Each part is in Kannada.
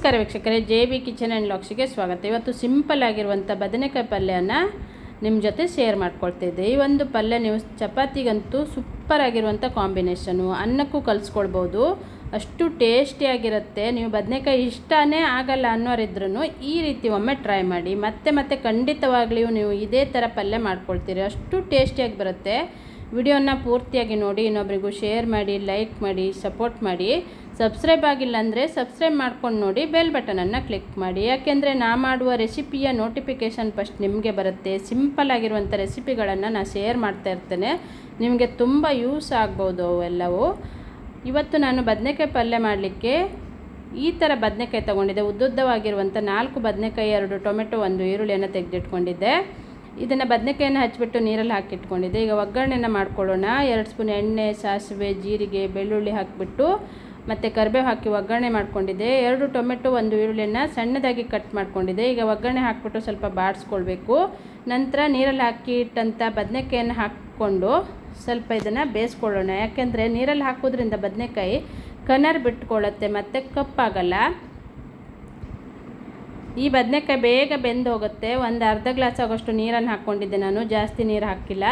ನಮಸ್ಕಾರ ವೀಕ್ಷಕರೇ, ಜೆ ಬಿ ಕಿಚನ್ ಆ್ಯಂಡ್ ಲಾಕ್ಸಿಗೆ ಸ್ವಾಗತ. ಇವತ್ತು ಸಿಂಪಲ್ ಆಗಿರುವಂಥ ಬದನೆಕಾಯಿ ಪಲ್ಯನ ನಿಮ್ಮ ಜೊತೆ ಶೇರ್ ಮಾಡ್ಕೊಳ್ತಿದ್ದೆ ಈ ಒಂದು ಪಲ್ಯ ನೀವು ಚಪಾತಿಗಂತೂ ಸೂಪರ್ ಆಗಿರುವಂಥ ಕಾಂಬಿನೇಷನು ಅನ್ನಕ್ಕೂ ಕಲಿಸ್ಕೊಳ್ಬೋದು. ಅಷ್ಟು ಟೇಸ್ಟಿಯಾಗಿರುತ್ತೆ ನೀವು ಬದನೆಕಾಯಿ ಇಷ್ಟನೇ ಆಗಲ್ಲ ಅನ್ನೋರಿದ್ರೂ ಈ ರೀತಿ ಒಮ್ಮೆ ಟ್ರೈ ಮಾಡಿ. ಮತ್ತೆ ಮತ್ತೆ ಖಂಡಿತವಾಗ್ಲೂ ನೀವು ಇದೇ ಥರ ಪಲ್ಯ ಮಾಡ್ಕೊಳ್ತೀರಿ. ಅಷ್ಟು ಟೇಸ್ಟಿಯಾಗಿ ಬರುತ್ತೆ. ವಿಡಿಯೋನ ಪೂರ್ತಿಯಾಗಿ ನೋಡಿ, ಇನ್ನೊಬ್ರಿಗೂ ಶೇರ್ ಮಾಡಿ ಲೈಕ್ ಮಾಡಿ ಸಪೋರ್ಟ್ ಮಾಡಿ. ಸಬ್ಸ್ಕ್ರೈಬ್ ಆಗಿಲ್ಲ ಅಂದರೆ ಸಬ್ಸ್ಕ್ರೈಬ್ ಮಾಡ್ಕೊಂಡು ನೋಡಿ ಬೆಲ್ ಬಟನನ್ನು ಕ್ಲಿಕ್ ಮಾಡಿ. ಯಾಕೆಂದರೆ ನಾ ಮಾಡುವ ರೆಸಿಪಿಯ ನೋಟಿಫಿಕೇಷನ್ ಫಸ್ಟ್ ನಿಮಗೆ ಬರುತ್ತೆ. ಸಿಂಪಲ್ ಆಗಿರುವಂಥ ರೆಸಿಪಿಗಳನ್ನು ನಾನು ಶೇರ್ ಮಾಡ್ತಾ ಇರ್ತೇನೆ. ನಿಮಗೆ ತುಂಬ ಯೂಸ್ ಆಗ್ಬೋದು ಅವೆಲ್ಲವೂ. ಇವತ್ತು ನಾನು ಬದನೆಕಾಯಿ ಪಲ್ಯ ಮಾಡಲಿಕ್ಕೆ ಈ ಥರ ಬದನೆಕಾಯಿ ತೊಗೊಂಡಿದ್ದೆ. ಉದ್ದುದ್ದವಾಗಿರುವಂಥ ನಾಲ್ಕು ಬದನೆಕಾಯಿ, ಎರಡು ಟೊಮೆಟೊ, ಒಂದು ಈರುಳ್ಳಿಯನ್ನು ತೆಗೆದಿಟ್ಕೊಂಡಿದ್ದೆ. ಇದನ್ನು ಬದನೆಕಾಯನ್ನು ಹಚ್ಚಿಬಿಟ್ಟು ನೀರಲ್ಲಿ ಹಾಕಿಟ್ಕೊಂಡಿದ್ದೆ. ಈಗ ಒಗ್ಗರಣೆನ ಮಾಡ್ಕೊಳ್ಳೋಣ. ಎರಡು ಸ್ಪೂನ್ ಎಣ್ಣೆ, ಸಾಸಿವೆ, ಜೀರಿಗೆ, ಬೆಳ್ಳುಳ್ಳಿ ಹಾಕಿಬಿಟ್ಟು ಮತ್ತು ಕರಿಬೇವು ಹಾಕಿ ಒಗ್ಗರಣೆ ಮಾಡ್ಕೊಂಡಿದ್ದೆ. ಎರಡು ಟೊಮೆಟೊ, ಒಂದು ಈರುಳ್ಳಿಯನ್ನು ಸಣ್ಣದಾಗಿ ಕಟ್ ಮಾಡ್ಕೊಂಡಿದ್ದೆ. ಈಗ ಒಗ್ಗರಣೆ ಹಾಕಿಬಿಟ್ಟು ಸ್ವಲ್ಪ ಬಾಡಿಸ್ಕೊಳ್ಬೇಕು ನಂತರ ನೀರಲ್ಲಿ ಹಾಕಿ ಇಟ್ಟಂಥ ಬದನೆಕಾಯನ್ನು ಹಾಕ್ಕೊಂಡು ಸ್ವಲ್ಪ ಇದನ್ನು ಬೇಯಿಸ್ಕೊಳ್ಳೋಣ. ಯಾಕೆಂದರೆ ನೀರಲ್ಲಿ ಹಾಕೋದ್ರಿಂದ ಬದನೆಕಾಯಿ ಕನರ್ ಬಿಟ್ಕೊಳ್ಳುತ್ತೆ, ಮತ್ತು ಕಪ್ಪಾಗಲ್ಲ. ಈ ಬದನೆಕಾಯಿ ಬೇಗ ಬೆಂದು ಹೋಗುತ್ತೆ. ಒಂದು ಅರ್ಧ ಗ್ಲಾಸ್ ಆಗೋಷ್ಟು ನೀರನ್ನು ಹಾಕ್ಕೊಂಡಿದ್ದೆ ನಾನು. ಜಾಸ್ತಿ ನೀರು ಹಾಕಿಲ್ಲ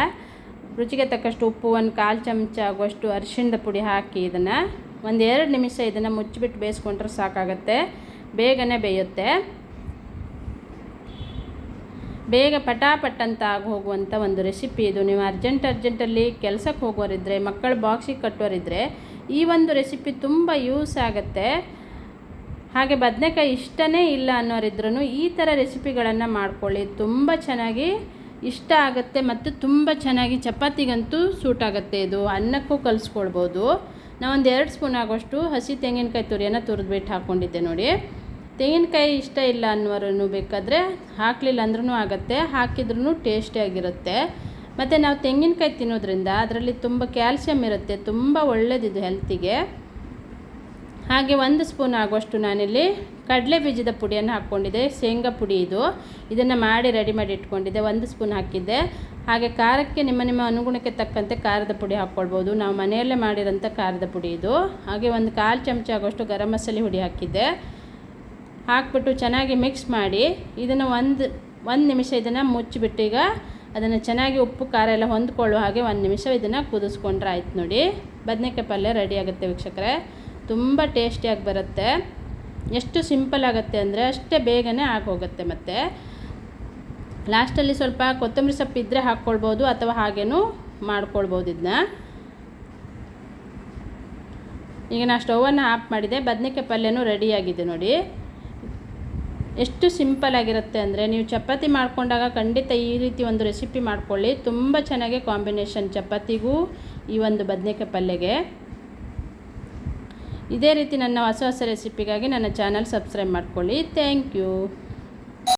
ರುಚಿಗೆ ತಕ್ಕಷ್ಟು ಉಪ್ಪು ಒಂದು ಕಾಲು ಚಮಚ ಆಗುವಷ್ಟು ಅರಿಶಿಣದ ಪುಡಿ ಹಾಕಿ ಇದನ್ನು. ಒಂದು ಎರಡು ನಿಮಿಷ ಇದನ್ನು ಮುಚ್ಚಿಬಿಟ್ಟು ಬೇಯಿಸ್ಕೊಂಡ್ರೆ ಸಾಕಾಗುತ್ತೆ. ಬೇಗನೆ ಬೇಯುತ್ತೆ. ಬೇಗ ಪಟಾಪಟ್ ಅಂತ ಆಗಿ ಒಂದು ರೆಸಿಪಿ ಇದು. ನೀವು ಅರ್ಜೆಂಟ್ ಅರ್ಜೆಂಟಲ್ಲಿ ಕೆಲಸಕ್ಕೆ ಹೋಗೋರಿದ್ದರೆ ಮಕ್ಕಳು ಬಾಕ್ಸಿಗೆ ಕಟ್ಟೋರಿದ್ದರೆ ಈ ಒಂದು ರೆಸಿಪಿ ತುಂಬ ಯೂಸ್ ಆಗುತ್ತೆ. ಹಾಗೆ ಬದನೆಕಾಯಿ ಇಷ್ಟನೇ ಇಲ್ಲ ಅನ್ನೋರಿದ್ರೂ ಈ ಥರ ರೆಸಿಪಿಗಳನ್ನು ಮಾಡ್ಕೊಳ್ಳಿ. ತುಂಬ ಚೆನ್ನಾಗಿ ಇಷ್ಟ ಆಗುತ್ತೆ ಮತ್ತು ತುಂಬ ಚೆನ್ನಾಗಿ ಚಪಾತಿಗಂತೂ ಸೂಟ್ ಆಗುತ್ತೆ ಇದು. ಅನ್ನಕ್ಕೂ ಕಲಿಸ್ಕೊಳ್ಬೋದು. ನಾವೊಂದು ಎರಡು ಸ್ಪೂನ್ ಆಗೋಷ್ಟು ಹಸಿ ತೆಂಗಿನಕಾಯಿ ತುರಿಯನ್ನು ತುರಿದ್ಬಿಟ್ಟು ಹಾಕ್ಕೊಂಡಿದ್ದೆ ನೋಡಿ. ತೆಂಗಿನಕಾಯಿ ಇಷ್ಟ ಇಲ್ಲ ಅನ್ನೋರು ಬೇಕಾದರೆ ಹಾಕಲಿಲ್ಲ ಅಂದ್ರೂ ಆಗುತ್ತೆ ಹಾಕಿದ್ರೂ ಟೇಸ್ಟಿಯಾಗಿರುತ್ತೆ ಮತ್ತು ನಾವು ತೆಂಗಿನಕಾಯಿ ತಿನ್ನೋದ್ರಿಂದ ಅದರಲ್ಲಿ ತುಂಬ ಕ್ಯಾಲ್ಸಿಯಂ ಇರುತ್ತೆ, ತುಂಬ ಒಳ್ಳೆಯದಿದು ಹೆಲ್ತಿಗೆ ಹಾಗೆ ಒಂದು ಸ್ಪೂನ್ ಆಗುವಷ್ಟು ನಾನಿಲ್ಲಿ ಕಡಲೆ ಬೀಜದ ಪುಡಿಯನ್ನು ಹಾಕ್ಕೊಂಡಿದ್ದೆ, ಶೇಂಗಾ ಪುಡಿ ಇದು. ಇದನ್ನು ಮಾಡಿ ರೆಡಿ ಮಾಡಿ ಇಟ್ಕೊಂಡಿದ್ದೆ, ಒಂದು ಸ್ಪೂನ್ ಹಾಕಿದ್ದೆ. ಹಾಗೆ ಖಾರಕ್ಕೆ ನಿಮ್ಮ ನಿಮ್ಮ ಅನುಗುಣಕ್ಕೆ ತಕ್ಕಂತೆ ಖಾರದ ಪುಡಿ ಹಾಕ್ಕೊಳ್ಬೋದು. ನಾವು ಮನೆಯಲ್ಲೇ ಮಾಡಿರೋಂಥ ಖಾರದ ಪುಡಿ ಇದು. ಹಾಗೆ ಒಂದು ಕಾಲು ಚಮಚ ಆಗೋಷ್ಟು ಗರಂ ಮಸಾಲೆ ಹುಡಿ ಹಾಕಿದ್ದೆ. ಹಾಕ್ಬಿಟ್ಟು ಚೆನ್ನಾಗಿ ಮಿಕ್ಸ್ ಮಾಡಿ ಇದನ್ನು ಒಂದು ಒಂದು ನಿಮಿಷ ಇದನ್ನು ಮುಚ್ಚಿಬಿಟ್ಟು ಈಗ ಅದನ್ನು ಚೆನ್ನಾಗಿ ಉಪ್ಪು, ಖಾರ ಎಲ್ಲ ಹೊಂದ್ಕೊಳ್ಳೋ ಹಾಗೆ ಒಂದು ನಿಮಿಷ ಇದನ್ನು ಕುದಿಸ್ಕೊಂಡ್ರೆ ಆಯ್ತು ನೋಡಿ. ಬದನೆಕಾಯಿ ಪಲ್ಯ ರೆಡಿ ಆಗುತ್ತೆ ವೀಕ್ಷಕರೇ. ತುಂಬ ಟೇಸ್ಟಿಯಾಗಿ ಬರುತ್ತೆ. ಎಷ್ಟು ಸಿಂಪಲ್ ಆಗುತ್ತೆ ಅಂದರೆ ಅಷ್ಟೇ ಬೇಗನೆ ಆಗೋಗುತ್ತೆ ಮತ್ತು. ಲಾಸ್ಟಲ್ಲಿ ಸ್ವಲ್ಪ ಕೊತ್ತಂಬರಿ ಸೊಪ್ಪು ಇದ್ದರೆ ಹಾಕ್ಕೊಳ್ಬೋದು ಅಥವಾ ಹಾಗೇನೂ ಮಾಡ್ಕೊಳ್ಬೋದು ಇದನ್ನ ಈಗ ನಾನು ಸ್ಟೌವನ್ನು ಆಫ್ ಮಾಡಿದೆ. ಬದನೆಕಾಯಿ ಪಲ್ಯನೂ ರೆಡಿಯಾಗಿದೆ ನೋಡಿ. ಎಷ್ಟು ಸಿಂಪಲ್ ಆಗಿರುತ್ತೆ ಅಂದರೆ ನೀವು ಚಪಾತಿ ಮಾಡ್ಕೊಂಡಾಗ ಖಂಡಿತ ಈ ರೀತಿ ಒಂದು ರೆಸಿಪಿ ಮಾಡ್ಕೊಳ್ಳಿ. ತುಂಬ ಚೆನ್ನಾಗಿ ಕಾಂಬಿನೇಷನ್ ಚಪಾತಿಗೂ ಈ ಒಂದು ಬದನೆಕಾಯಿ ಪಲ್ಯಗೆ. ಇದೇ ರೀತಿ ನನ್ನ ಹೊಸ ಹೊಸ ರೆಸಿಪಿಗಾಗಿ ನನ್ನ ಚಾನಲ್ ಸಬ್ಸ್ಕ್ರೈಬ್ ಮಾಡ್ಕೊಳ್ಳಿ. Thank you